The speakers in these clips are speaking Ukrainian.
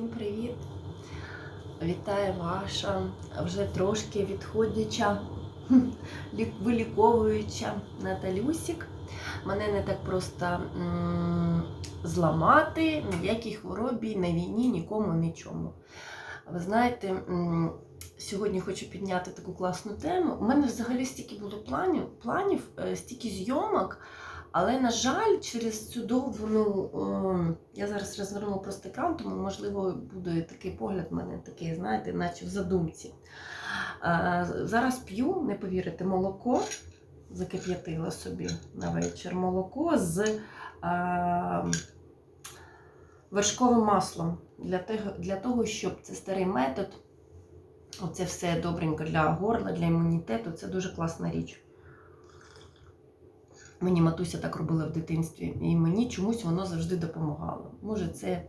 Всім привіт! Вітаю ваша вже трошки відходяча, виліковуюча Наталюсік. Мене не так просто м, зламати, ніякій хворобі, на війні, нікому, нічому. Ви знаєте, сьогодні хочу підняти таку класну тему. У мене взагалі стільки було планів, планів е, стільки зйомок. Але, на жаль, через цю довгу, ну, ем, я зараз розверну просто екран, тому, можливо, буде такий погляд в мене такий, знаєте, наче в задумці. Е, Зараз п'ю, не повірите, молоко, закип'ятила собі на вечір молоко з е, вершковим маслом. Для того, для того, щоб це старий метод, оце все добренько для горла, для імунітету, це дуже класна річ. Мені матуся так робила в дитинстві, і мені чомусь воно завжди допомагало. Може, це,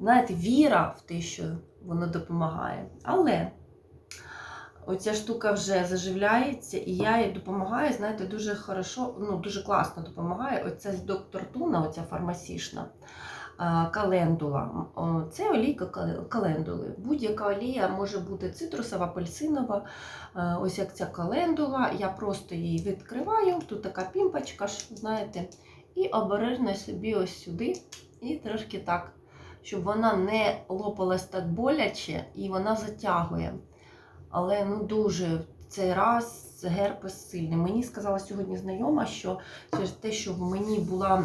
знаєте, віра в те, що воно допомагає. Але оця штука вже заживляється, і я їй допомагаю, знаєте, дуже хорошо, ну, дуже класно допомагає. Оця доктор Туна, оця фармасішна календула. Це олійка календули. Будь-яка олія може бути цитрусова, апельсинова. Е, Ось як ця календула. Я просто її відкриваю. Тут така пімпочка, знаєте, і обережно собі ось сюди. І трошки так, щоб вона не лопалась так боляче і вона затягує. Але ну дуже цей раз герпес сильний. Мені сказала сьогодні знайома, що через те, що в мені була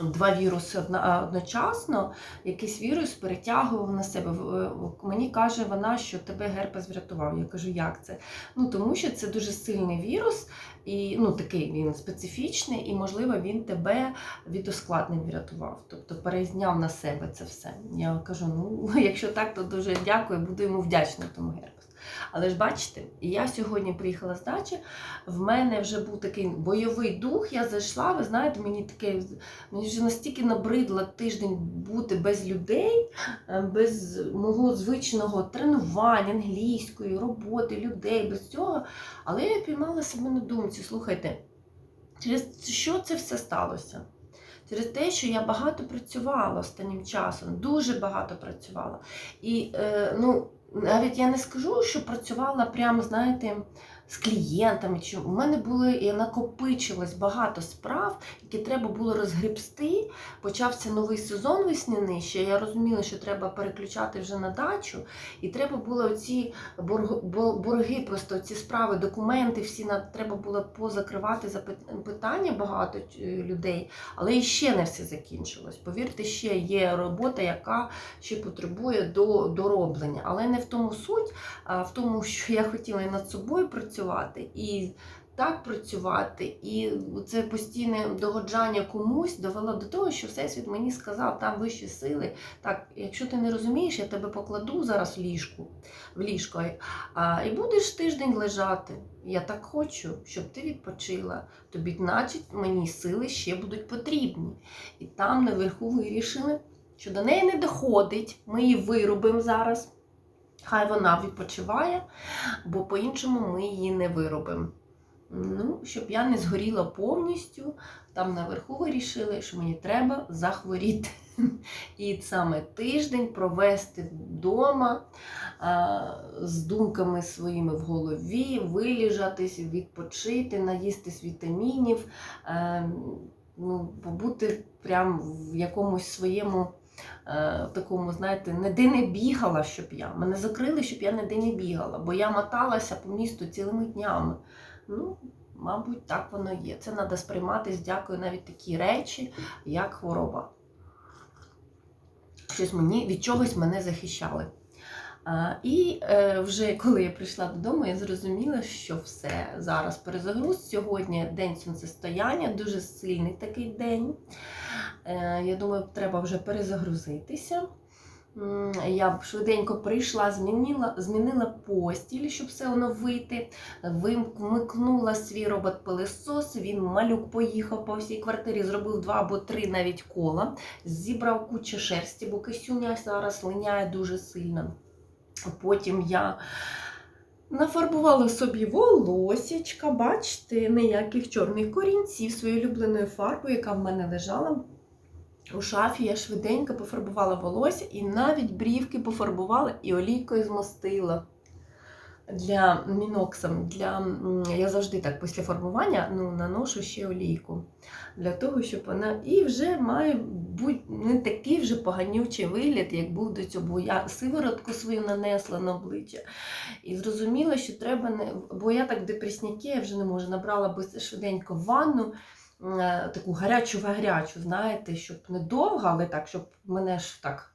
два віруси одночасно, якийсь вірус перетягував на себе. Е, Мені каже вона, що тебе герпес врятував. Я кажу, як це? Ну тому що це дуже сильний вірус, і ну такий він специфічний, і можливо він тебе від ускладнень врятував. Тобто перезняв на себе це все. Я кажу: ну якщо так, то дуже дякую, буду йому вдячна тому герпесу. Але ж бачите, я сьогодні приїхала з дачі, в мене вже був такий бойовий дух. Я зайшла, ви знаєте, мені таке Мені вже настільки набридло тиждень бути без людей, е, без мого звичного тренування, англійської, роботи, людей, без цього. Але я піймала себе на думці, слухайте, через що це все сталося? Через те, що я багато працювала останнім часом, дуже багато працювала. І е, ну, навіть я не скажу, що працювала прямо, знаєте, з клієнтами. Чи у мене були і накопичилось багато справ, які треба було розгребсти. Почався новий сезон весняний. Ще я розуміла, що треба переключати вже на дачу, і треба було ці борг, борги, просто ці справи, документи всі на треба було позакривати запит- питання багато е, людей, але і ще не все закінчилось. Повірте, ще є робота, яка ще потребує до дороблення, але не в тому суть, а в тому, що я хотіла над собою працювати і. Так працювати, і це постійне догоджання комусь довело до того, що Всесвіт мені сказав, там вищі сили. Так, якщо ти не розумієш, я тебе покладу зараз в ліжку, в ліжко, а, і будеш тиждень лежати. Я так хочу, щоб ти відпочила. Тобі, значить, мені сили ще будуть потрібні. І там наверху вирішили, що до неї не доходить. Ми її виробимо зараз. Хай вона відпочиває, бо по-іншому ми її не виробимо. Ну, щоб я не згоріла повністю, там наверху вирішили, що мені треба захворіти. І саме тиждень провести вдома з думками своїми в голові, виліжатись, відпочити, наїстись вітамінів, е, ну, побути прям в якомусь своєму. Е, Такому, знаєте, ніде не бігала, щоб я. Мене закрили, щоб я ніде не бігала, бо я моталася по місту цілими днями. Ну, мабуть, так воно є. Це треба сприйматись, дякую навіть такі речі, як хвороба. Щось мені від чогось мене захищали. І е, вже коли я прийшла додому, я зрозуміла, що все зараз перезагруз. Сьогодні день сонцестояння, дуже сильний такий день. Е, я думаю, треба вже перезагрузитися. Я швиденько прийшла, змінила, змінила постіль, щоб все оновити. Вимкнула свій робот-пилесос, він малюк поїхав по всій квартирі, зробив два або три навіть кола, зібрав кучу шерсті, бо кисюня зараз линяє дуже сильно. Потім я нафарбувала собі волосічка, бачите, ніяких чорних корінців своєю улюбленою фарбою, яка в мене лежала у шафі я швиденько пофарбувала волосся і навіть брівки пофарбувала і олійкою змастила. Для міноксом, для, я завжди так після фарбування ну, наношу ще олійку. Для того, щоб вона і вже має бути не такий вже поганючий вигляд, як був до цього. Бо я сиворотку свою нанесла на обличчя. І зрозуміла, що треба не. Бо я так депресняки, я вже не можу. Набрала би швиденько ванну, е, таку гарячу-гарячу, знаєте, щоб не довго, але так, щоб мене ж так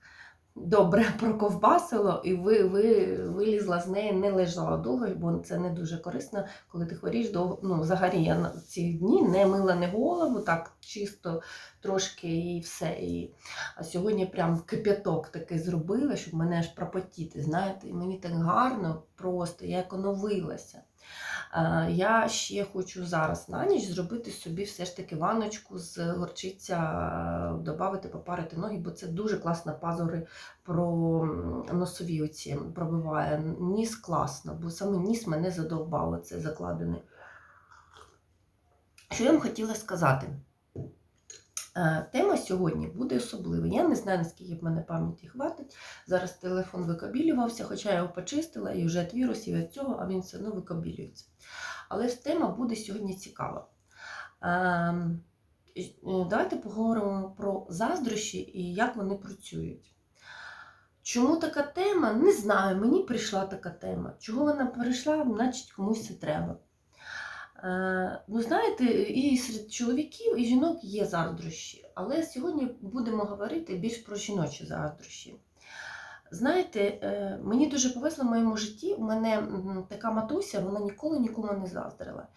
добре проковбасило і ви, ви, вилізла з неї, не лежала довго, бо це не дуже корисно, коли ти хворієш довго. Ну, взагалі я на ці дні не мила не голову, так чисто трошки і все. І... А сьогодні прям кип'яток такий зробила, щоб мене аж пропотіти. Знаєте, і мені так гарно просто, я оновилася. Е, Я ще хочу зараз на ніч зробити собі все ж таки ваночку з горчиця, додати, попарити ноги, бо це дуже класно пазури про носові оці пробиває. Ніс класно, бо саме ніс мене задовбало, це закладений. Що я вам хотіла сказати? Е, Тема сьогодні буде особлива. Я не знаю, наскільки в мене пам'яті хватить. Зараз телефон викобілювався, хоча я його почистила і вже від вірусів від цього, а він все одно викобілюється. Але тема буде сьогодні цікава. Ем, е, Давайте поговоримо про заздрощі і як вони працюють. Чому така тема? Не знаю, мені прийшла така тема. Чого вона прийшла, значить комусь це треба. Е, Ну, знаєте, і серед чоловіків, і жінок є заздрощі, але сьогодні будемо говорити більш про жіночі заздрощі. Знаєте, е, мені дуже повезло в моєму житті. У мене така матуся, вона ніколи нікому не заздрила.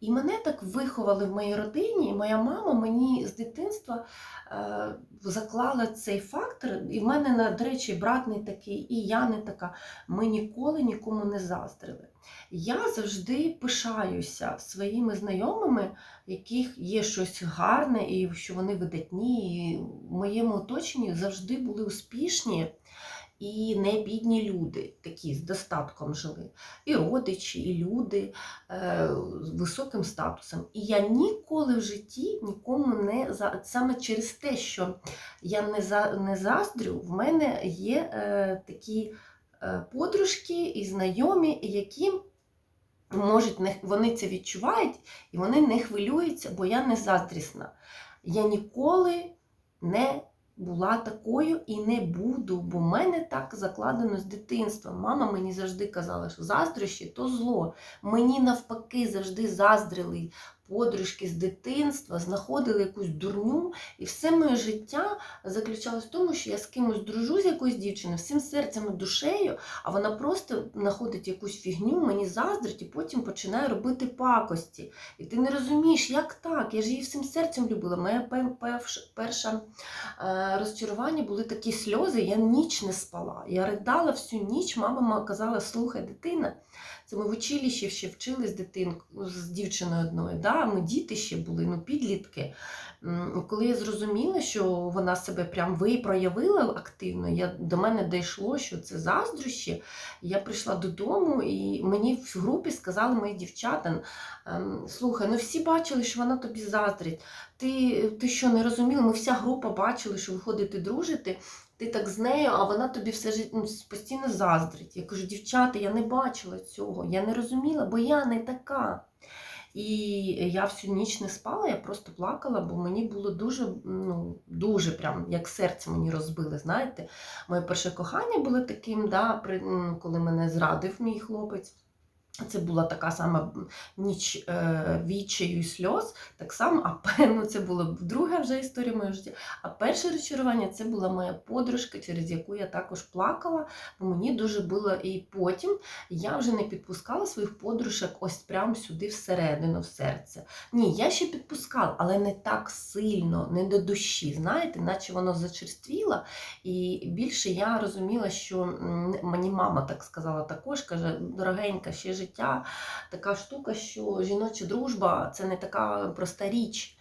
І мене так виховали в моїй родині, і моя мама мені з дитинства е, заклала цей фактор. І в мене, до речі, брат не такий, і я не така. Ми ніколи нікому не заздрили. Я завжди пишаюся своїми знайомими, яких є щось гарне, і що вони видатні. І в моєму оточенні завжди були успішні і не бідні люди, такі з достатком жили. І родичі, і люди е, з високим статусом. І я ніколи в житті нікому не за саме через те, що я не за не заздрю, в мене є е, такі е, подружки і знайомі, які можуть не вони це відчувають і вони не хвилюються, бо я не заздрісна. Я ніколи не була такою і не буду, бо в мене так закладено з дитинства. Мама мені завжди казала, що заздрощі то зло. Мені навпаки завжди заздрили подружки з дитинства, знаходили якусь дурню, і все моє життя заключалось в тому, що я з кимось дружу з якоюсь дівчиною, всім серцем і душею, а вона просто знаходить якусь фігню, мені заздрить і потім починає робити пакості. І ти не розумієш, як так? Я ж її всім серцем любила. Моя пе- перш- перша е, розчарування були такі сльози, я ніч не спала. Я ридала всю ніч, мама казала, слухай, дитина. Це ми в училищі ще вчили з дитинкою, з дівчиною одною. Да? Ми діти ще були, ну підлітки. Коли я зрозуміла, що вона себе прям ви проявила активно, я, до мене дійшло, що це заздрощі. Я прийшла додому, і мені в групі сказали мої дівчата: ем, слухай, ну всі бачили, що вона тобі заздрить. Ти, ти що не розуміла? Ми вся група бачили, що ви ходите дружити. Ти так з нею, а вона тобі все життя ну, постійно заздрить. Я кажу, дівчата, я не бачила цього, я не розуміла, бо я не така. І я всю ніч не спала, я просто плакала, бо мені було дуже, ну, дуже прям як серце мені розбили. Знаєте, моє перше кохання було таким, да, коли мене зрадив мій хлопець. Це була така сама ніч е, відчаю і сльоз, так само, а певно, це була друга вже історія моєго життя. А перше розчарування це була моя подружка, через яку я також плакала, бо мені дуже було. І потім я вже не підпускала своїх подружок ось прямо сюди всередину, в серце. Ні, я ще підпускала, але не так сильно, не до душі, знаєте, наче воно зачерствіло. І більше я розуміла, що мені мама так сказала також, каже, дорогенька, ще життя така штука, що жіноча дружба це не така проста річ.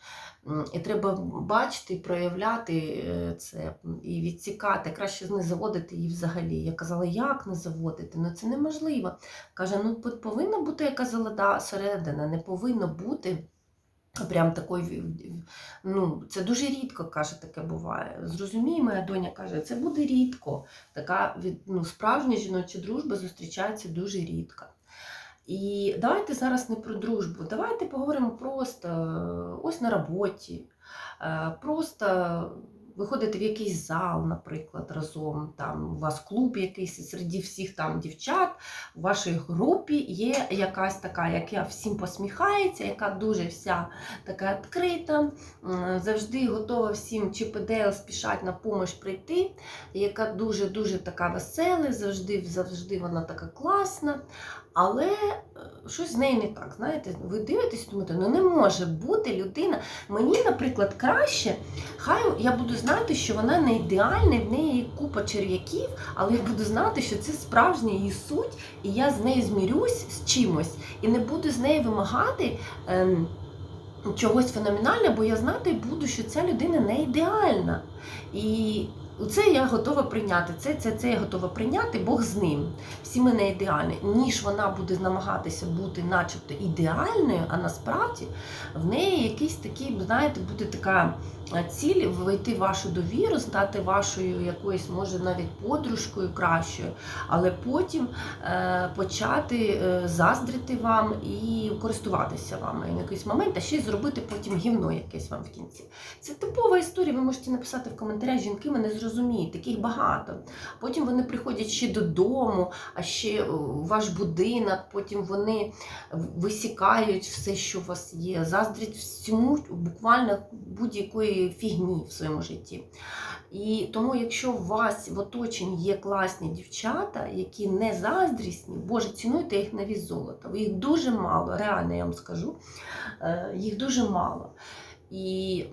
І треба бачити проявляти е, це і відсікати, краще не заводити її взагалі. Я казала, як не заводити? Ну це неможливо. Каже, ну повинна бути якась золота середина, не повинно бути Прям такої, ну, це дуже рідко, каже, таке буває. Зрозумій, моя доня каже, це буде рідко. Така ну, справжня жіноча дружба зустрічається дуже рідко. І давайте зараз не про дружбу, давайте поговоримо просто е, ось на роботі, е, просто виходите в якийсь зал, наприклад, разом, там у вас клуб якийсь, серед всіх там дівчат, у вашій групі є якась така, яка всім посміхається, яка дуже вся така відкрита, завжди готова всім чи ПДЛ спішать на допомогу прийти, яка дуже-дуже така весела, завжди, завжди вона така класна. Але е, щось з нею не так. Знаєте, ви дивитесь, думаєте, ну не може бути людина. Мені, наприклад, краще, хай я буду знати, що вона не ідеальна, в неї купа черв'яків, але я буду знати, що це справжня її суть, і я з нею змірюсь з чимось, і не буду з неї вимагати. Ем, Чогось феноменального, бо я знати буду, що ця людина не ідеальна. І це я готова прийняти. Це, це, це я готова прийняти, Бог з ним. Всі ми не ідеальні. Ніж вона буде намагатися бути начебто ідеальною, а насправді в неї якийсь такий, знаєте, буде така ціль вийти в вашу довіру, стати вашою якоюсь, може, навіть подружкою кращою, але потім е, почати е, заздрити вам і користуватися вами на якийсь момент, а ще й зробити потім гівно якесь вам в кінці. Це типова історія. Ви можете написати в коментарях, жінки мене зрозуміють, таких багато. Потім вони приходять ще додому, а ще в ваш будинок, потім вони висікають все, що у вас є, заздрять всьому буквально будь-якої фігні в своєму житті. І тому, якщо у вас в оточенні є класні дівчата, які не заздрісні, боже, цінуйте їх на віз золота. Їх дуже мало, реально я вам скажу, е, їх дуже мало. І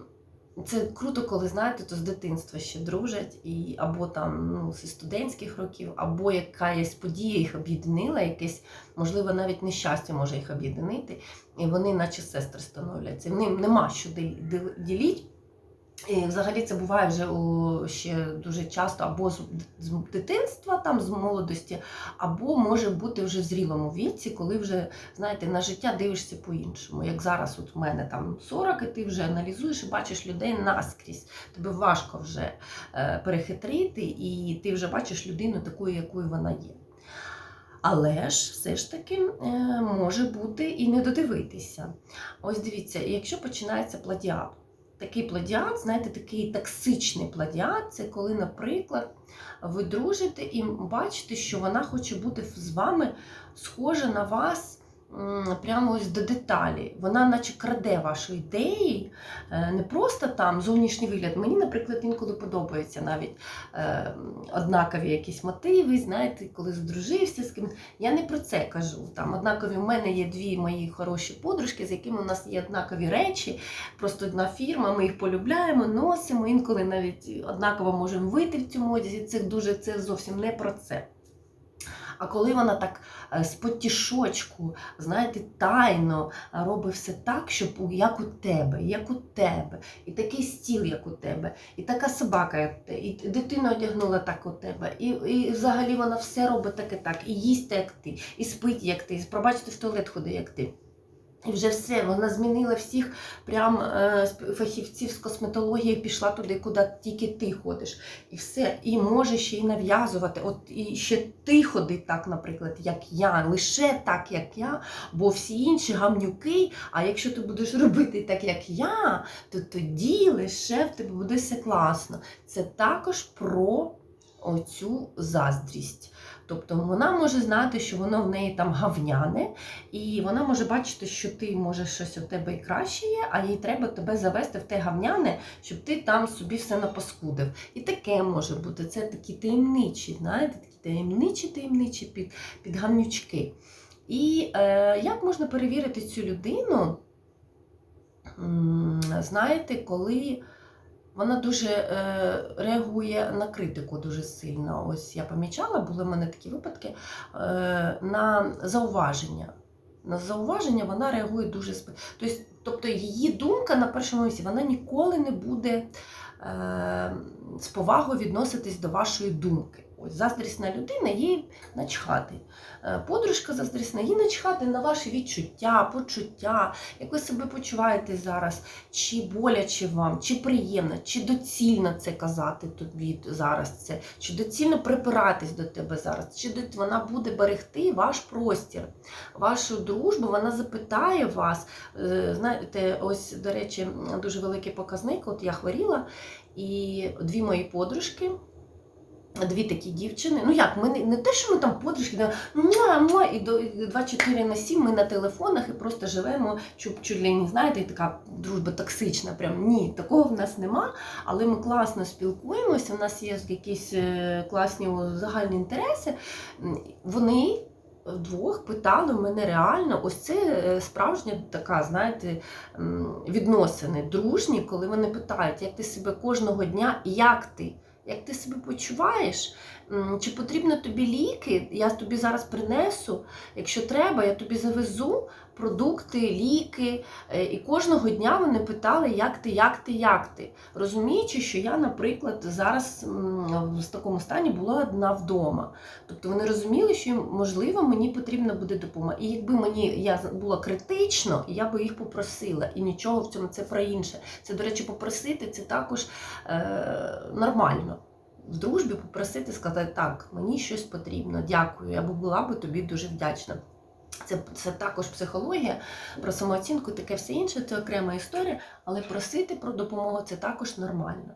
це круто, коли знаєте, то з дитинства ще дружать, і або там ну, зі студентських років, або якась подія їх об'єднала, якесь, можливо, навіть нещастя може їх об'єднати, і вони, наче сестри, становляться. Ним нема що ділити. І взагалі це буває вже у, ще дуже часто або з, дитинства, там, з молодості, або може бути вже в зрілому віці, коли вже знаєте, на життя дивишся по-іншому. Як зараз от в мене там 40, і ти вже аналізуєш і бачиш людей наскрізь. Тобі важко вже е, перехитрити, і ти вже бачиш людину такою, якою вона є. Але ж все ж таки е, може бути і не додивитися. Ось дивіться, якщо починається пладіат. Такий пладіат, знаєте, такий токсичний пладіат це коли, наприклад, ви дружите і бачите, що вона хоче бути з вами схожа на вас прямо ось до деталі. Вона наче краде ваші ідеї, е, не просто там зовнішній вигляд. Мені, наприклад, інколи подобаються навіть е, однакові якісь мотиви, знаєте, коли здружився з ким. Я не про це кажу. Там Однакові в мене є дві мої хороші подружки, з якими у нас є однакові речі, просто одна фірма, ми їх полюбляємо, носимо, інколи навіть однаково можемо вийти в цьому одязі. Це дуже це зовсім не про це. А коли вона так е, з потішочку, знаєте, тайно робить все так, щоб як у тебе, як у тебе, і такий стіл, як у тебе, і така собака, як ти, і дитину одягнула так у тебе, і і взагалі вона все робить так і так, і їсть як ти, і спить, як ти, і пробачте, в туалет ходить, як ти. І вже все, вона змінила всіх прям е, фахівців з косметології, пішла туди, куди тільки ти ходиш. І все. І може ще й нав'язувати. От і ще ти ходи так, наприклад, як я, лише так, як я, бо всі інші гамнюки. А якщо ти будеш робити так, як я, то тоді лише в тебе буде все класно. Це також про оцю заздрість. Тобто вона може знати, що воно в неї там гавняне, і вона може бачити, що ти може щось у тебе і краще є, а їй треба тебе завести в те гавняне, щоб ти там собі все напаскудив. І таке може бути. Це такі таємничі, знаєте, такі таємничі, таємничі під, під гавнючки. І е, як можна перевірити цю людину? Знаєте, коли вона дуже е, реагує на критику дуже сильно. Ось я помічала, були в мене такі випадки е, на зауваження. На зауваження вона реагує дуже тобто, тобто її думка на першому місці вона ніколи не буде е, з повагою відноситись до вашої думки. Ось заздрісна людина, їй начхати. Е, Подружка заздрісна, їй начхати на ваші відчуття, почуття, як ви себе почуваєте зараз, чи боляче вам, чи приємно, чи доцільно це казати тобі зараз це, чи доцільно припиратись до тебе зараз, чи вона буде берегти ваш простір, вашу дружбу, вона запитає вас. Е, Знаєте, ось, до речі, дуже великий показник. От я хворіла, і дві мої подружки. Дві такі дівчини. Ну як, ми не, не те, що ми там подружки, да, муа, муа, і до 24 на 7 ми на телефонах і просто живемо не знаєте, і така дружба токсична. Прям ні, такого в нас нема. Але ми класно спілкуємося. У нас є якісь е, класні загальні інтереси. Вони вдвох питали мене реально, ось це е, справжня така, знаєте, відносини дружні, коли вони питають, як ти себе кожного дня, як ти. Як ти себе почуваєш? Чи потрібно тобі ліки? Я тобі зараз принесу. Якщо треба, я тобі завезу продукти, ліки. Е, І кожного дня вони питали, як ти, як ти, як ти. Розуміючи, що я, наприклад, зараз в такому стані була одна вдома. Тобто вони розуміли, що можливо мені потрібна буде допомога. І якби мені я була критично, я би їх попросила. І нічого в цьому це про інше. Це, до речі, попросити це також е, нормально. В дружбі попросити, сказати, так, мені щось потрібно, дякую, я була би тобі дуже вдячна. Це, це також психологія, про самооцінку, таке все інше, це окрема історія, але просити про допомогу це також нормально.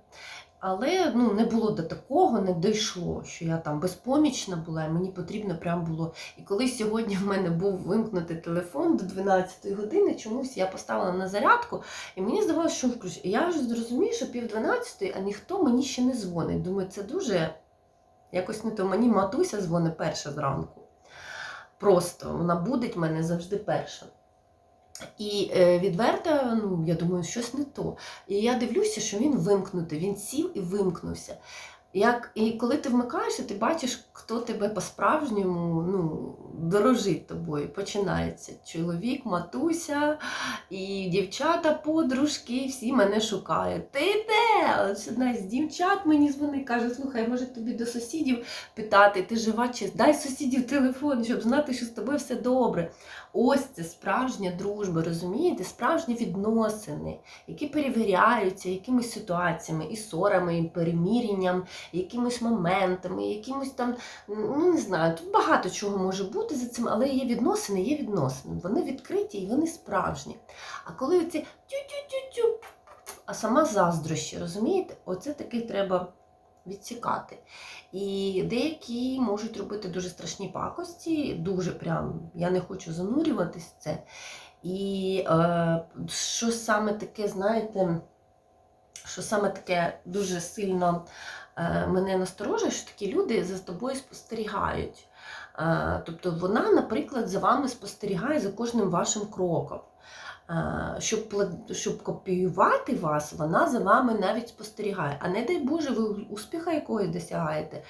Але ну, не було до такого, не дійшло, що я там безпомічна була, і мені потрібно прям було. І коли сьогодні в мене був вимкнутий телефон до 12 години, чомусь я поставила на зарядку, і мені здавалося, що. І я ж зрозумію, що пів 12, а ніхто мені ще не дзвонить. Думаю, це дуже якось не то. Мені матуся дзвонить перша зранку. Просто вона будить мене завжди перша. І е, відверто, ну, я думаю, щось не то. І я дивлюся, що він вимкнутий, він сів і вимкнувся. Як, і коли ти вмикаєшся, ти бачиш, хто тебе по-справжньому ну, дорожить тобою. Починається чоловік, матуся, і дівчата, подружки, всі мене шукають. Ти де? Ось одна з дівчат мені дзвонить, каже, слухай, може тобі до сусідів питати, ти жива чи дай сусідів телефон, щоб знати, що з тобою все добре. Ось це справжня дружба, розумієте? Справжні відносини, які перевіряються якимись ситуаціями, і ссорами, і перемірянням, якимись моментами, якимось там, ну не знаю, тут багато чого може бути за цим, але є відносини, є відносини. Вони відкриті і вони справжні. А коли оці тю-тю-тю-тю, а сама заздрощі, розумієте? Оце таки треба відсікати. І деякі можуть робити дуже страшні пакості, дуже прям, я не хочу занурюватись в це. І е, що саме таке, знаєте, що саме таке дуже сильно е, мене насторожує, що такі люди за тобою спостерігають. Е, тобто вона, наприклад, за вами спостерігає за кожним вашим кроком. Е, Щоб, щоб копіювати вас, вона за вами навіть спостерігає. А не дай Боже, ви успіха якогось досягаєте.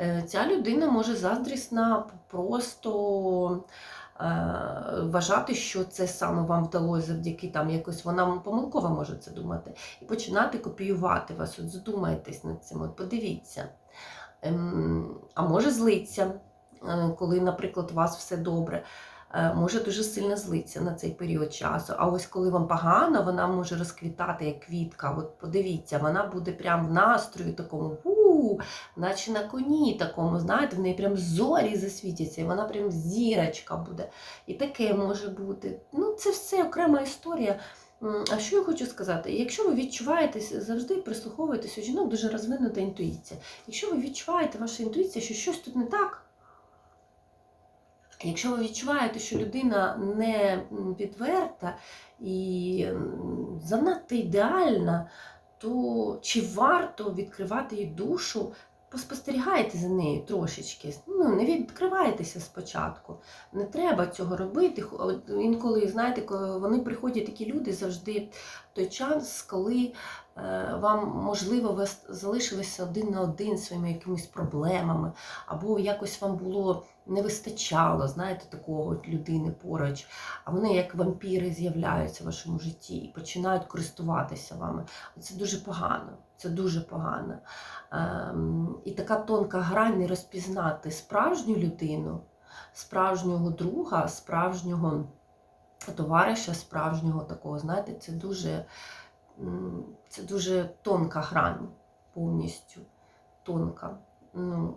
Е, Ця людина може заздрісна просто е, вважати, що це саме вам вдалося завдяки там якось вона помилково може це думати, і починати копіювати вас. От задумайтесь над цим, от подивіться. Ем, а може злиться, коли, наприклад, у вас все добре. Е, Може дуже сильно злиться на цей період часу. А ось коли вам погано, вона може розквітати як квітка. От подивіться, вона буде прям в настрої такому, наче на коні такому, знаєте, в неї прям зорі засвітяться, і вона прям зірочка буде. І таке може бути. Ну, це все окрема історія. А що я хочу сказати? Якщо ви відчуваєтесь, завжди прислуховуєтесь у жінок дуже розвинута інтуїція. Якщо ви відчуваєте ваша інтуїція, що щось тут не так, якщо ви відчуваєте, що людина не відверта і занадто ідеальна, то чи варто відкривати їй душу? Поспостерігайте за нею трошечки. Ну, не відкривайтеся спочатку. Не треба цього робити. Інколи, знаєте, коли вони приходять такі люди завжди, в той час, коли е, вам, можливо, ви залишилися один на один своїми якимись проблемами, або якось вам було не вистачало, знаєте, такого людини поруч, а вони як вампіри з'являються в вашому житті і починають користуватися вами. Це дуже погано. Це дуже погано. Ем, і така тонка грань не розпізнати справжню людину, справжнього друга, справжнього товариша, справжнього такого, знаєте, це дуже, це дуже тонка грань повністю. Тонка. Ну,